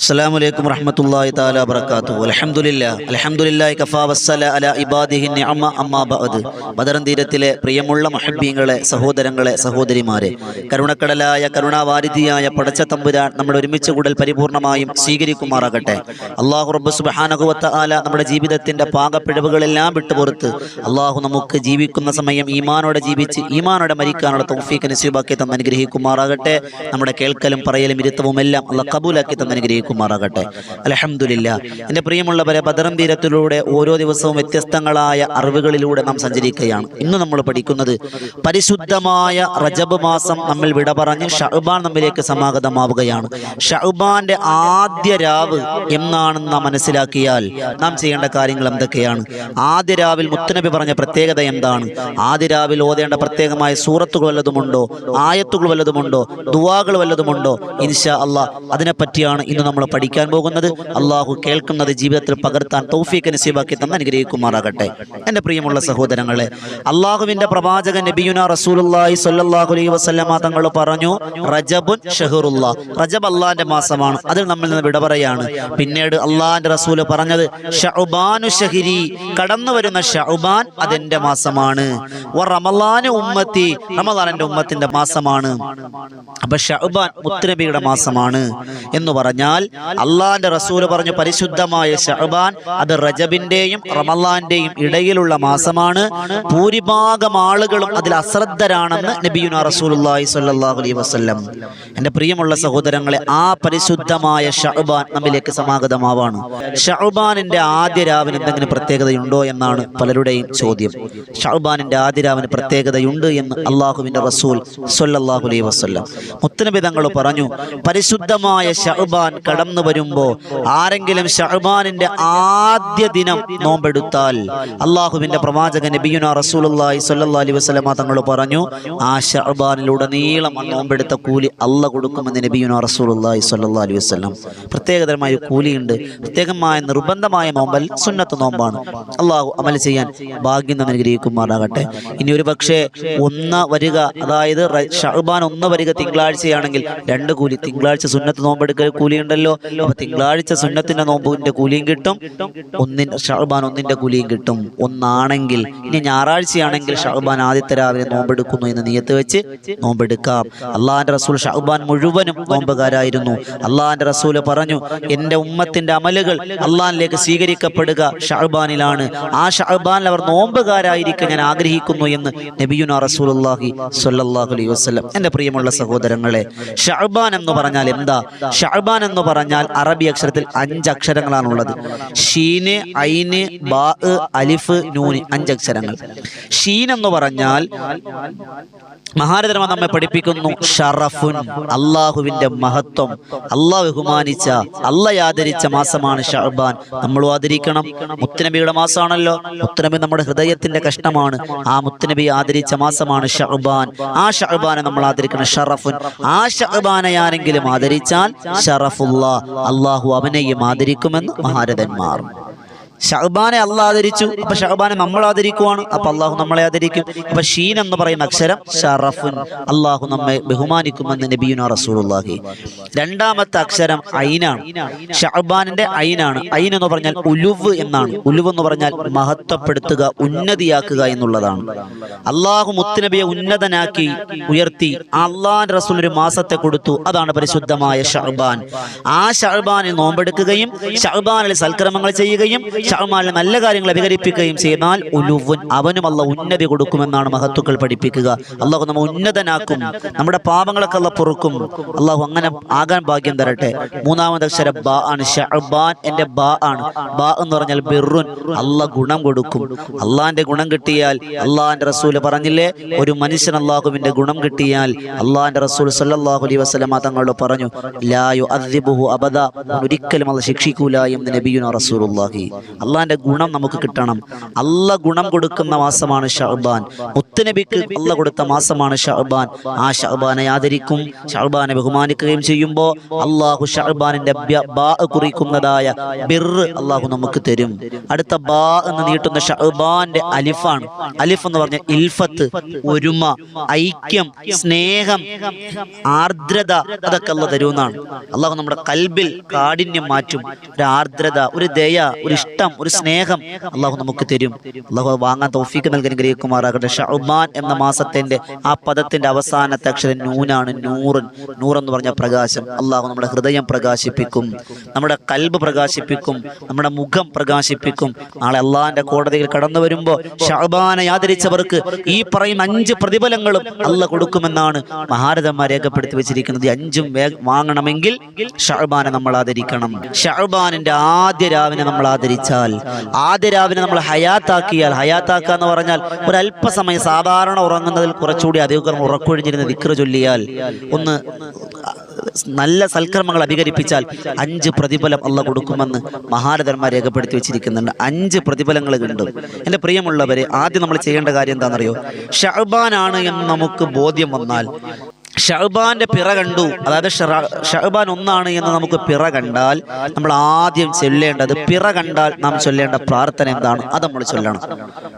അസ്സലാമു അലൈക്കും വറഹ്മത്തുള്ളാഹി തആല വബറകാതുഹു. അൽഹംദുലില്ലാ. അൽഹംദുലില്ലാഹി കഫാ വസ്സല അലാ ഇബാദിഹി നിഅമ. അമ്മാ ബഅദ്. ബദറൻ തീരത്തിലെ പ്രിയമുള്ള മഹബീങ്ങളെ സഹോദരങ്ങളെ സഹോദരിമാരെ കരുണക്കടലായ കരുണാവാരിധിയായ പടച്ച തമ്പുരാൻ നമ്മുടെ ഒരുമിച്ച് കൂടൽ പരിപൂർണമായും സ്വീകരിക്കുമാറാകട്ടെ. അല്ലാഹു റബ്ബ് സുബ്ഹാനഹു വതആല നമ്മുടെ ജീവിതത്തിന്റെ പാകപ്പിഴവുകളെല്ലാം വിട്ടുപുറത്ത് അല്ലാഹു നമുക്ക് ജീവിക്കുന്ന സമയം ഈമാനോടെ ജീവിച്ച് ഈമാനോടെ മരിക്കാനുള്ള തൗഫീഖ് നസീബാക്കി തന്ന് അനുഗ്രഹിക്കുമാറാകട്ടെ. നമ്മുടെ കേൾക്കലും പറയലും ഇരുത്തവും എല്ലാം അള്ളാഹ് കബൂലാക്കി തന്ന് അനുഗ്രഹിക്കുമാറാകട്ടെ അലഹമുല്ല എന്റെ പ്രിയമുള്ളവരെ ബദറം തീരത്തിലൂടെ ഓരോ ദിവസവും വ്യത്യസ്തങ്ങളായ അറിവുകളിലൂടെ നാം സഞ്ചരിക്കുകയാണ്. ഇന്ന് നമ്മൾ പഠിക്കുന്നത് പരിശുദ്ധമായ റജബ് മാസം നമ്മൾ വിട പറഞ്ഞ് ഷഹബാൻ നമ്മിലേക്ക് സമാഗതമാവുകയാണ്. ഷഹബാന്റെ ആദ്യ രാവ് എന്നാണെന്ന് നാം മനസ്സിലാക്കിയാൽ നാം ചെയ്യേണ്ട കാര്യങ്ങൾ എന്തൊക്കെയാണ്? ആദ്യ രാവിൽ മുത്തനബി പറഞ്ഞ പ്രത്യേകത എന്താണ്? ആദ്യ രാവിൽ ഓതേണ്ട പ്രത്യേകമായ സൂറത്തുകൾ വല്ലതുമുണ്ടോ? ആയത്തുകൾ വല്ലതുമുണ്ടോ? ദുവാകൾ വല്ലതുമുണ്ടോ? ഇൻഷാ അള്ളാഹ് അതിനെപ്പറ്റിയാണ് ഇന്ന് നമ്മൾ പഠിക്കാൻ പോകുന്നത് അള്ളാഹു കേൾക്കുന്നത് ജീവിതത്തിൽ പകർത്താൻ തൗഫീഖ് നസീബാക്കി തന്ന അനുഗ്രഹിക്കുമാറാകട്ടെ. എന്റെ പ്രിയമുള്ള സഹോദരങ്ങളെ അള്ളാഹുവിന്റെ പ്രവാചകൻ നബിയുന റസൂലുള്ളാഹി സ്വല്ലല്ലാഹു അലൈഹി തങ്ങൾ പറഞ്ഞു റജബുൻ ഷഹറുള്ള റജബ് അള്ളാന്റെ മാസമാണ്. അതിൽ നമ്മൾ നിന്ന് വിട പറയാണ്. പിന്നീട് അള്ളാഹിന്റെ റസൂൽ പറഞ്ഞത് ഷഅബാനു ഷഹിരി. കടന്നു വരുന്ന ഷഹുബാൻ അതെന്റെ മാസമാണ്. വ റമളാനു ഉമ്മത്തി. റമളാൻ എന്റെ ഉമ്മത്തിന്റെ മാസമാണ്. അപ്പൊ ഷഅബാൻ മുത്തുനബിയുടെ മാസമാണ് എന്ന് പറഞ്ഞാൽ അള്ളാന്റെ റസൂൽ പറഞ്ഞു പരിശുദ്ധമായ ഷഹബാൻ അത് റജബിന്റെയും റമല്ലാന്റെയും ഇടയിലുള്ള മാസമാണ്. ഭൂരിഭാഗം ആളുകളും അതിൽ അശ്രദ്ധരാണെന്ന് നബിയുന റസൂലുള്ളാഹി സ്വല്ലല്ലാഹു അലൈഹി വസല്ലം. എന്റെ പ്രിയമുള്ള സഹോദരങ്ങളെ ആ പരിശുദ്ധമായ ഷഹബാൻ നമ്മിലേക്ക് സമാഗതമാവാണ്. ഷഹബാനിന്റെ ആദ്യ രാവിന് എന്തെങ്കിലും പ്രത്യേകതയുണ്ടോ എന്നാണ് പലരുടെയും ചോദ്യം. ഷഹബാനിന്റെ ആദ്യ രാവിന് പ്രത്യേകതയുണ്ട് എന്ന് അള്ളാഹുവിന്റെ റസൂൽ സ്വല്ലല്ലാഹു അലൈഹി വസല്ലം പറഞ്ഞു പരിശുദ്ധമായ ഷഅബാൻ കടന്നു വരുമ്പോ ആരെങ്കിലും ഷഹബാനിന്റെ ആദ്യ ദിനം നോമ്പെടുത്താൽ അള്ളാഹുവിന്റെ പ്രവാചകൻ നബിയുന റസൂലുള്ളാഹി സല്ലി വസ്ലമ തങ്ങൾ പറഞ്ഞു ആ ഷഅബാനിലുടനീളം നീളം നോമ്പെടുത്ത കൂലി അല്ല കൊടുക്കുമെന്ന് നബിയുന റസൂലുള്ളാഹി സല്ലാ അലൈഹി വസല്ലം പ്രത്യേകതരമായ ഒരു കൂലിയുണ്ട്. പ്രത്യേകമായ നിർബന്ധമായ നോമ്പൽ സുന്നത്ത് നോമ്പാണ്. അള്ളാഹു അമൽ ചെയ്യാൻ ഭാഗ്യം അനുഗ്രഹിക്കുമാറാകട്ടെ. ഇനി ഒരു പക്ഷേ ഒന്ന് വരിക അതായത് ഷഹബാൻ ഒന്ന് വരിക തിങ്കളാഴ്ചയാണെങ്കിൽ രണ്ട് കൂലി തിങ്കളാഴ്ച സുന്നത്ത് നോമ്പെടുക്കൽ കൂലിയുണ്ടല്ലോ. അപ്പൊ തിങ്കളാഴ്ച സുന്നത്തിന്റെ നോമ്പിന്റെ കൂലിയും കിട്ടും. ഒന്നിൻ ഷഅബാൻ ഒന്നിന്റെ കൂലിയും കിട്ടും. ഒന്നാണെങ്കിൽ ഇനി ഞായറാഴ്ചയാണെങ്കിൽ ഷഅബാൻ ആദ്യത്തെ രാവിലെ നോമ്പെടുക്കുന്നു എന്ന് നീയത്ത് വെച്ച് നോമ്പെടുക്കാം. അള്ളാഹാന്റെ റസൂൽ ഷഅബാൻ മുഴുവനും നോമ്പുകാരായിരുന്നു. അള്ളാഹാന്റെ റസൂൽ പറഞ്ഞു എന്റെ ഉമ്മത്തിന്റെ അമലുകൾ അള്ളാഹിലേക്ക് സ്വീകരിക്കപ്പെടുക ഷഅബാനിലാണ് ആ ഷഅബാനിൽ അവർ നോമ്പുകാരായിരിക്കാൻ ഞാൻ ആഗ്രഹിക്കുന്നു എന്ന് നബിയുന സ്വല്ലല്ലാഹു അലൈഹി വസല്ലം. എന്റെ പ്രിയമുള്ള സഹോദരങ്ങളെ ഷഅബാൻ എന്ന് പറഞ്ഞാൽ എന്താ? ഷഅബാൻ എന്ന് പറഞ്ഞാൽ അറബി അക്ഷരത്തിൽ അഞ്ച് അക്ഷരങ്ങളാണുള്ളത് ഷീന് ഐന് ബാ അലിഫ് നൂന് അഞ്ച് അക്ഷരങ്ങൾ ഷീൻ എന്ന് പറഞ്ഞാൽ മഹാരഥരമ നമ്മെ പഠിപ്പിക്കുന്നു ഷറഫുൻ അള്ളാഹുവിന്റെ മഹത്വം. അള്ളാഹ് ബഹുമാനിച്ച അള്ളാഹ് ആദരിച്ച മാസമാണ് ഷഹബാൻ നമ്മളും ആദരിക്കണം. മുത്തനബിയുടെ മാസമാണല്ലോ. മുത്തനബി നമ്മുടെ ഹൃദയത്തിന്റെ കഷ്ണമാണ്. ആ മുത്തനബി ആദരിച്ച മാസമാണ് ഷഹബാൻ ആ ഷഹബാനെ നമ്മൾ ആദരിക്കണം ഷറഫുൻ. ആ ഷഹബാനെ ആരെങ്കിലും ആദരിച്ചാൽ ഷറഫുള്ള അള്ളാഹു. അവനെയും ആദരിക്കുമെന്ന് മഹാരഥന്മാർ ഷഹബാനെ അല്ല ആദരിച്ചു. അപ്പൊ ഷഹബാനെ നമ്മൾ ആദരിക്കുവാണ്. അപ്പൊ അള്ളാഹു നമ്മളെ ആദരിക്കും. അപ്പൊ ഷീൻ എന്ന് പറയുന്ന അക്ഷരം ഷറഫുൻ. അള്ളാഹു നമ്മെ ബഹുമാനിക്കുമെന്ന് നബിയുന റസൂലുള്ളാഹി. രണ്ടാമത്തെ അക്ഷരം ഐനാണ്. ഷഹബാനിന്റെ ഐനാണ്. ഐൻ എന്ന് പറഞ്ഞാൽ ഉലുവ് എന്നാണ്. ഉലുവ് എന്ന് പറഞ്ഞാൽ മഹത്വപ്പെടുത്തുക ഉന്നതിയാക്കുക എന്നുള്ളതാണ്. അള്ളാഹു മുത്തുനബിയെ ഉന്നതനാക്കി ഉയർത്തി അള്ളാൻ റസൂൽ ഒരു മാസത്തെ കൊടുത്തു. അതാണ് പരിശുദ്ധമായ ഷഹബാൻ. ആ ഷഹബാനിൽ നോമ്പെടുക്കുകയും ഷഹബാനിൽ സൽക്രമങ്ങൾ ചെയ്യുകയും ഷഹബാനിൽ നല്ല കാര്യങ്ങൾ അഭികരിപ്പിക്കുകയും ചെയ്താൽ ഉലുവുൻ അവനും അല്ല ഉന്നതി കൊടുക്കുമെന്നാണ് മഹത്തുക്കൾ പഠിപ്പിക്കുക. അള്ളാഹു നമ്മ ഉന്നതനാക്കും. നമ്മുടെ പാപങ്ങളൊക്കെ അല്ല പൊറുക്കും. അള്ളാഹു അങ്ങനെ ആകാൻ ഭാഗ്യം തരട്ടെ. മൂന്നാമത് അക്ഷരം ബാ ആണ്. ഷഹബാൻ എന്റെ ബാ ആണ്. ബാ എന്ന് പറഞ്ഞാൽ ബിറുൻ. അല്ല ഗുണം കൊടുക്കും. അള്ളാന്റെ ഗുണം കിട്ടിയാൽ അള്ളാഹിന്റെ റസൂൽ പറഞ്ഞില്ലേ? ഒരു മനുഷ്യൻ അള്ളാഹുവിന്റെ ഗുണം കിട്ടിയാൽ അള്ളാഹിന്റെ റസൂൽ സല്ലാഹു അലൈ വസ്ലമ തങ്ങളോട് പറഞ്ഞു ലായു അബദ. ഒരിക്കലും അല്ല ശിക്ഷിക്കൂല എന്ന് നബിയുന റസൂലുള്ളാഹി. അള്ളാന്റെ ഗുണം നമുക്ക് കിട്ടണം. അള്ള ഗുണം കൊടുക്കുന്ന മാസമാണ് ഷഹബാൻ മുത്തനബിക്ക് അള്ള കൊടുത്ത മാസമാണ് ഷഹബാൻ ആ ഷഹബാനെ ആദരിക്കും ഷഹബാനെ ബഹുമാനിക്കുകയും ചെയ്യുമ്പോൾ അള്ളാഹു ഷഹബാനിന്റെ കുറിക്കുന്നതായ ബിറ് അള്ളാഹു നമുക്ക് തരും. അടുത്ത ബാ എന്ന് നീട്ടുന്ന ഷഹബാന്റെ അലിഫാണ്. അലിഫ് എന്ന് പറഞ്ഞ ഇൽഫത്ത് ഒരുമ ഐക്യം സ്നേഹം ആർദ്രത അതൊക്കെ അല്ല തരുമെന്നാണ്. അള്ളാഹു നമ്മുടെ കൽബിൽ കാഠിന്യം മാറ്റും. ഒരു ആർദ്രത ഒരു ദയ ഒരു ഇഷ്ടം ഒരു സ്നേഹം അള്ളാഹു നമുക്ക് തരും. അള്ളാഹു വാങ്ങാൻ തൗഫീക്ക് നൽകി ഗ്രഹിക്കുമാറാകട്ടെ ഷഹുബാൻ എന്ന മാസത്തിന്റെ ആ പദത്തിന്റെ അവസാനത്തെ അക്ഷരം നൂനാണ് നൂറൻ. നൂറെന്ന് പറഞ്ഞ പ്രകാശം. അള്ളാഹു നമ്മുടെ ഹൃദയം പ്രകാശിപ്പിക്കും. നമ്മുടെ കൽബ് പ്രകാശിപ്പിക്കും. നമ്മുടെ മുഖം പ്രകാശിപ്പിക്കും. നാളെ അള്ളാഹിന്റെ കോടതിയിൽ കടന്നു വരുമ്പോൾ ഷഹബാനെ ആദരിച്ചവർക്ക് ഈ പറയുന്ന അഞ്ച് പ്രതിഫലങ്ങളും അല്ല കൊടുക്കുമെന്നാണ് മഹാരഥന്മാർ രേഖപ്പെടുത്തി വെച്ചിരിക്കുന്നത്. അഞ്ചും വാങ്ങണമെങ്കിൽ ഷഹബാനെ നമ്മൾ ആദരിക്കണം. ഷഹബാനിന്റെ ആദ്യ രാവിനെ നമ്മൾ ആദരിച്ചാൽ ആദ്യ രാവിലെ നമ്മൾ ഹയാത്താക്കിയാൽ ഹയാത്താക്കുക എന്ന് പറഞ്ഞാൽ ഒരല്പസമയം സാധാരണ ഉറങ്ങുന്നതിൽ കുറച്ചുകൂടി അധികം ഉറക്കൊഴിഞ്ഞിരുന്ന ദിക്ര ചൊല്ലിയാൽ ഒന്ന് നല്ല സൽക്കർമ്മങ്ങൾ അധികരിപ്പിച്ചാൽ അഞ്ച് പ്രതിഫലം അല്ല കൊടുക്കുമെന്ന് മഹാരഥന്മാർ രേഖപ്പെടുത്തി വെച്ചിരിക്കുന്നുണ്ട്. അഞ്ച് പ്രതിഫലങ്ങൾ കിട്ടും എന്റെ പ്രിയമുള്ളവരെ ആദ്യം നമ്മൾ ചെയ്യേണ്ട കാര്യം എന്താണെന്നറിയോ? ഷഹബാനാണ് എന്ന് നമുക്ക് ബോധ്യം വന്നാൽ ഷഹബാന്റെ പിറ കണ്ടു. അതായത് ഷഹബാൻ ഒന്നാണ് എന്ന് നമുക്ക് പിറ കണ്ടാൽ നമ്മൾ ആദ്യം ചൊല്ലേണ്ടത് പിറ കണ്ടാൽ നാം ചൊല്ലേണ്ട പ്രാർത്ഥന എന്താണ്? അത് നമ്മൾ ചൊല്ലണം.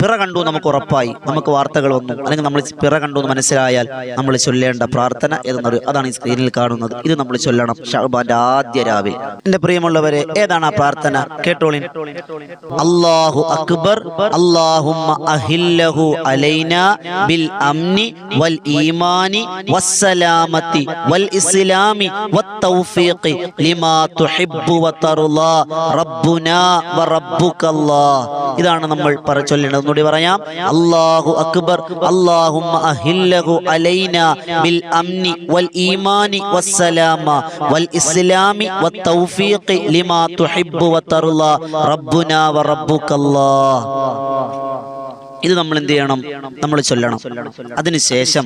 പിറ കണ്ടു നമുക്ക് ഉറപ്പായി. നമുക്ക് വാർത്തകൾ വന്നു. അല്ലെങ്കിൽ നമ്മൾ പിറ കണ്ടു എന്ന് മനസ്സിലായാൽ നമ്മൾ ചൊല്ലേണ്ട പ്രാർത്ഥന എന്നൊരു അതാണ് ഈ സ്ക്രീനിൽ കാണുന്നത്. ഇത് നമ്മൾ ചൊല്ലണം ഷഹബാന്റെ ആദ്യ രാവിലെ. എന്റെ പ്രിയമുള്ളവരെ ഏതാണ് ആ പ്രാർത്ഥന? കേട്ടോളിൻ. അള്ളാഹു അക്ബർ അള്ളാഹുമ്മ അഹില്ലഹു അലൈന ബിൽ അംനി വൽ ഈമാനി വസ്സലാമത്തി വൽ ഇസ്ലാമി വത്തൗഫീഖി ലിമാ തുഹിബ്ബു വതർളാ റബ്ബുനാ വറബ്ബുകല്ലാഹ് ഇതാണ് നമ്മൾ പറ ചൊല്ലേണ്ടത് ഒന്നുകൂടി പറയാം. അല്ലാഹു അക്ബർ അല്ലാഹുമ്മ അഹില്ലഹു അലൈന ബിൽ അംനി വൽ ഈമാനി വസ്സലാമ വൽ ഇസ്ലാമി വത്തൗഫീഖി ലിമാ തുഹിബ്ബു വതർളാ റബ്ബുനാ വറബ്ബുകല്ലാഹ് ഇത് നമ്മൾ എന്ത് ചെയ്യണം? നമ്മൾ ചൊല്ലണം. അതിനുശേഷം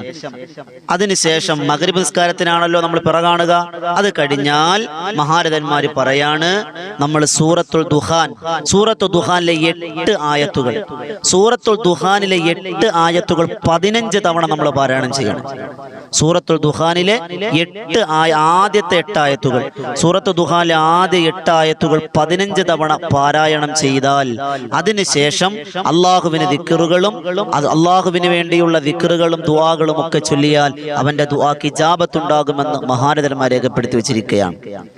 അതിനുശേഷം മകരി നിസ്കാരത്തിനാണല്ലോ നമ്മൾ പിറകാണുക. അത് കഴിഞ്ഞാൽ മഹാരഥന്മാര് പറയാണ് നമ്മൾ സൂറത്തുൽ ദുഹാൻ സൂറത്തുൽ ദുഹാനിലെ എട്ട് ആയത്തുകൾ സൂറത്തുൽ ദുഹാനിലെ എട്ട് ആയത്തുകൾ പതിനഞ്ച് തവണ നമ്മൾ പാരായണം ചെയ്യണം. സൂറത്തുൽ ദുഹാനിലെ എട്ട് ആയ ആദ്യത്തെ എട്ട് ആയത്തുകൾ സൂറത്തു ദുഹാനിലെ ആദ്യ എട്ട് ആയത്തുകൾ പതിനഞ്ച് തവണ പാരായണം ചെയ്താൽ അതിനുശേഷം അള്ളാഹുവിന് ദിക്കറുകളും അത് അള്ളാഹുവിന് വേണ്ടിയുള്ള ദിക്കറുകളും ദുവാകളും ഒക്കെ ചൊല്ലിയാൽ അവന്റെ ദുവാക്ക് ജാപത്തുണ്ടാകുമെന്ന് മഹാരഥന്മാർ രേഖപ്പെടുത്തി വെച്ചിരിക്കുകയാണ്.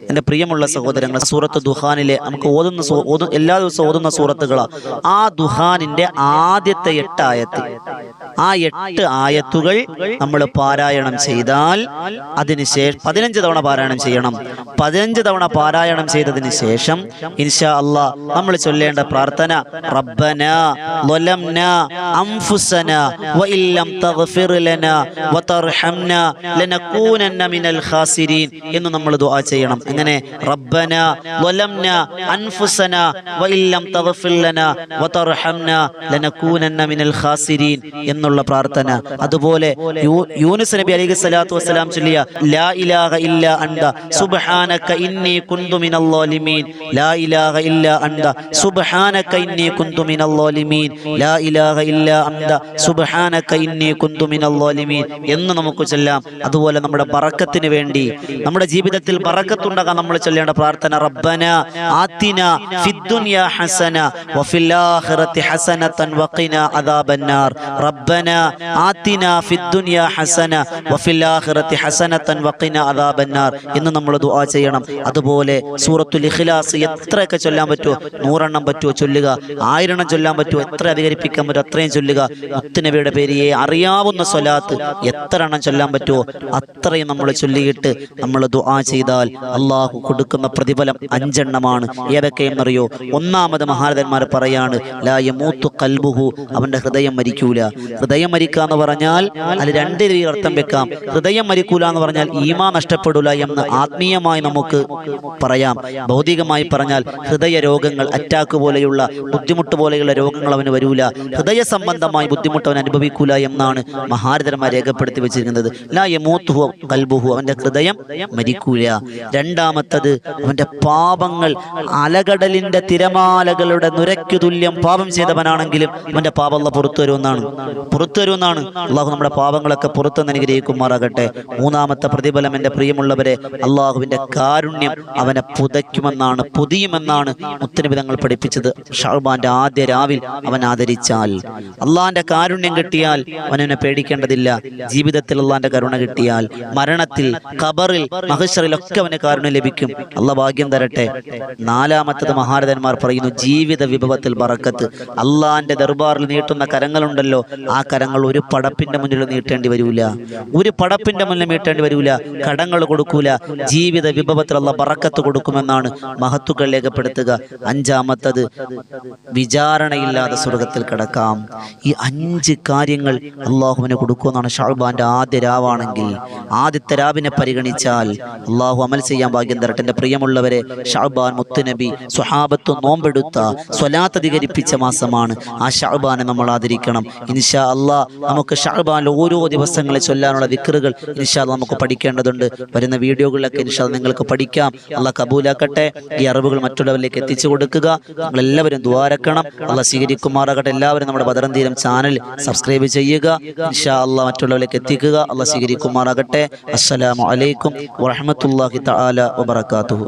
എന്റെ പ്രിയമുള്ള സഹോദരങ്ങൾ സൂറത്ത് ദുഹാനിലെ നമുക്ക് ഓതുന്ന എല്ലാ ദിവസവും ഓതുന്ന സൂറത്തുകളാണ് ആ ദുഹാനിന്റെ ആദ്യത്തെ എട്ട് ആയത്ത് ആ എട്ട് ആയത്തുകൾ നമ്മൾ പാരായണം ചെയ്താൽ അതിനുശേഷം പതിനഞ്ച് തവണ പാരായണം ചെയ്യണം. പതിനഞ്ച് തവണ പാരായണം ചെയ്തതിന് ശേഷം ഇൻഷാ അള്ളാ നമ്മൾ ചൊല്ലേണ്ട പ്രാർത്ഥന റബ്ബന ലൊലംന അംഫുസന വഇല്ലം തഗ്ഫിർ ലന വതർഹംന ലനകൂനന്ന മിനൽ ഖാസിരീൻ എന്ന് നമ്മൾ ദുആ ചെയ്യണം. അങ്ങനെ റബ്ബന ലൊലംന അൻഫുസന വഇല്ലം തഗ്ഫിർ ലന വതർഹംന ലനകൂനന്ന മിനൽ ഖാസിരീൻ എന്നുള്ള പ്രാർത്ഥന. അതുപോലെ യൂനിസ് നബി അലൈഹി സ്വലാത്തു വസ്സലാം ചൊല്ലിയ ലാ ഇലാഹ ഇല്ല അണ്ട സുബ്ഹാനക ഇന്നി കുന്തു മിനൽ ളാലിമീൻ. ലാ ഇലാഹ ഇല്ല അണ്ട സുബ്ഹാനക ഇന്നി കുന്തു മിനൽ ളാലിമീൻ. ലാ ഇലാഹ ഇല്ല അണ്ട സുബ്ഹാനക ഇന്നി കുന്തു മിനൽ ളാലിമീൻ. എന്ന് നമുക്ക് ചൊല്ലാം. അതുപോലെ നമ്മുടെ ബറക്കത്തിന് വേണ്ടി നമ്മുടെ ജീവിതത്തിൽ ബറക്കത്തുണ്ടാകാൻ നമ്മൾ ചൊല്ലേണ്ട പ്രാർത്ഥന റബ്ബന ആത്തിന ഫിദ്ദുനിയ ഹസന വഫിൽ ആഖിറതി ഹസനതൻ വഖിന അദാബന്നാർ. റബ്ബന ആത്തിന ഫിദ്ദുനിയ ഹസന വഫിൽ ആഖിറതി ഹസനതൻ വഖിന അദാബന്നാർ എന്ന് നമ്മൾ ദുആ ചെയ്യണം. അതുപോലെ സൂറത്തുൽ ഇഖ്ലാസ് എത്രയൊക്കെ ചൊല്ലാൻ പറ്റുമോ നൂറെണ്ണം പറ്റുമോ ചൊല്ലുക? ആയിരെണ്ണം ചൊല്ലാൻ പറ്റുമോ എത്ര അധികരിപ്പിക്കാൻ പറ്റുമോ അത്രയും ചൊല്ലുക. മുത്തുനബിയുടെ പേരിയെ അറിയാവുന്ന സ്വലാത്ത് എത്ര എണ്ണം ചൊല്ലാൻ പറ്റുമോ അത്രയും നമ്മൾ ചൊല്ലിയിട്ട് നമ്മൾ ദുആ ചെയ്താൽ അള്ളാഹു കൊടുക്കുന്ന പ്രതിഫലം അഞ്ചെണ്ണമാണ്. ഏതൊക്കെയെന്നറിയോ ഒന്നാമത് മഹാരഥന്മാർ പറയാണ് ലാ യമൂത്തു കൽബുഹു. അവന്റെ ഹൃദയം മരിക്കൂല. ഹൃദയം മരിക്കുക എന്ന് പറഞ്ഞാൽ അതിൽ രണ്ട് രീതിയിൽ അർത്ഥം വെക്കാം. ഹൃദയം മരിക്കൂല എന്ന് പറഞ്ഞാൽ ഈമാ നഷ്ടപ്പെടൂല എന്ന് ആത്മീയമായി നമുക്ക് പറയാം. ഭൗതികമായി പറഞ്ഞാൽ ഹൃദയ രോഗങ്ങൾ അറ്റാക്ക് പോലെയുള്ള ബുദ്ധിമുട്ട് പോലെയുള്ള രോഗങ്ങൾ അവന് വരൂല. ഹൃദയ സംബന്ധമായി ബുദ്ധിമുട്ട് അവൻ അനുഭവിക്കൂല എന്നാണ് മഹാരഥന്മാർ രേഖപ്പെടുത്തി വെച്ചിരിക്കുന്നത്. അവന്റെ ഹൃദയം മരിക്കൂല. രണ്ടാമത്തത് അവന്റെ പാപങ്ങൾ അലകടലിന്റെ തിരമാലകളുടെ നുരയ്ക്കു തുല്യം പാപം ചെയ്തവനാണെങ്കിലും അവന്റെ പാപം അല്ല പുറത്തു വരുമെന്നാണ് പുറത്തു വരുമെന്നാണ് അള്ളാഹു നമ്മുടെ പാപങ്ങളൊക്കെ പുറത്തുനിന്ന് അനുഗ്രഹിക്കുമാറാകട്ടെ. മൂന്നാമത്തെ പ്രതിഫലം എന്റെ പ്രിയമുള്ളവരെ അള്ളാഹുവിന്റെ കാരുണ്യം അവനെ പുതയ്ക്കുമെന്നാണ് പുതിയുമെന്നാണ് മുത്തനബിതങ്ങൾ പഠിപ്പിച്ചത്. ഷാർബാന്റെ ആദ്യ രാവിൽ അവൻ ആദരിച്ചാൽ. അള്ളാന്റെ കാരുണ്യം കിട്ടിയാൽ അവനെ പേടിക്കേണ്ടതില്ല. ജീവിതത്തിൽ അള്ളാന്റെ കരുണ കിട്ടിയാൽ മരണത്തിൽ ഖബറിൽ മഹഷറിലൊക്കെ അവന് കാരുണ്യം ലഭിക്കും. അള്ള ഭാഗ്യം തരട്ടെ. നാലാമത്തത് മഹാരഥന്മാർ പറയുന്നു ജീവിത വിഭവത്തിൽ ബറക്കത്ത്. അള്ളാന്റെ ദർബാറിൽ നീട്ടുന്ന കരങ്ങളുണ്ടല്ലോ ആ കരങ്ങൾ ഒരു പടപ്പിന്റെ മുന്നിൽ നീട്ടേണ്ടി വരൂല. ഒരു പടപ്പിന്റെ മുന്നിൽ നീട്ടേണ്ടി വരൂല. കടങ്ങൾ കൊടുക്കൂല. ജീവിത വിഭവത്തിലുള്ള പറക്കത്ത് കൊടുക്കുമെന്നാണ് മഹത്തുക്കൾ രേഖപ്പെടുത്തുക. അഞ്ചാമത്തത് വിചാരണയില്ലാതെ സ്വർഗത്തിൽ കിടക്കാം. ഈ അഞ്ച് കാര്യങ്ങൾ അള്ളാഹുവിന് കൊടുക്കുമെന്നാണ് ഷാൾബാന്റെ ആദ്യ രാവാണെങ്കിൽ. ആദ്യത്തെ രാവിനെ പരിഗണിച്ചാൽ അള്ളാഹു അമൽ ചെയ്യാൻ ഭാഗ്യം തരട്ടെ. എന്റെ പ്രിയമുള്ളവരെ ഷാൾബാൻ മുത്തുനബി സ്വഹാബത്ത് നോമ്പെടുത്ത സ്വലാത്തധികരിപ്പിച്ച മാസമാണ്. ആ ഷാൾബാനെ നമ്മൾ ആദരിക്കണം. ഇൻഷാ അള്ളാഹ് നമുക്ക് ഷാൾബാനിൽ ഓരോ ദിവസങ്ങളെ ചൊല്ലാനുള്ള വിക്റുകൾ ഇൻഷാ അല്ലാ നമുക്ക് പഠിക്കേണ്ടതുണ്ട്. വരുന്ന വീഡിയോകളിലൊക്കെ ഇൻഷാ അല്ലാ നിങ്ങൾക്ക് പഠിക്കാം. അള്ളാഹ് കബൂലാക്കട്ടെ. ഈ അറിവുകൾ മറ്റുള്ളവരിലേക്ക് എത്തിച്ചു കൊടുക്കുക. നിങ്ങളെല്ലാവരും ദ്വാരക്കണം അള്ളാഹ് സ്വീകരിക്കുമാറാകട്ടെ. എല്ലാവരും നമ്മുടെ ബദറം തീരം ചാനൽ സബ്സ്ക്രൈബ് ചെയ്യുക. ഇൻഷാ അള്ളാഹ് മറ്റുള്ളവരിലേക്ക് എത്തിക്കുക. അള്ളാഹ് സ്വീകരിക്കുമാറാകട്ടെ. അസ്സലാമു അലൈക്കും വറഹ്മത്തുള്ളാഹി തആല വബറകാതുഹു.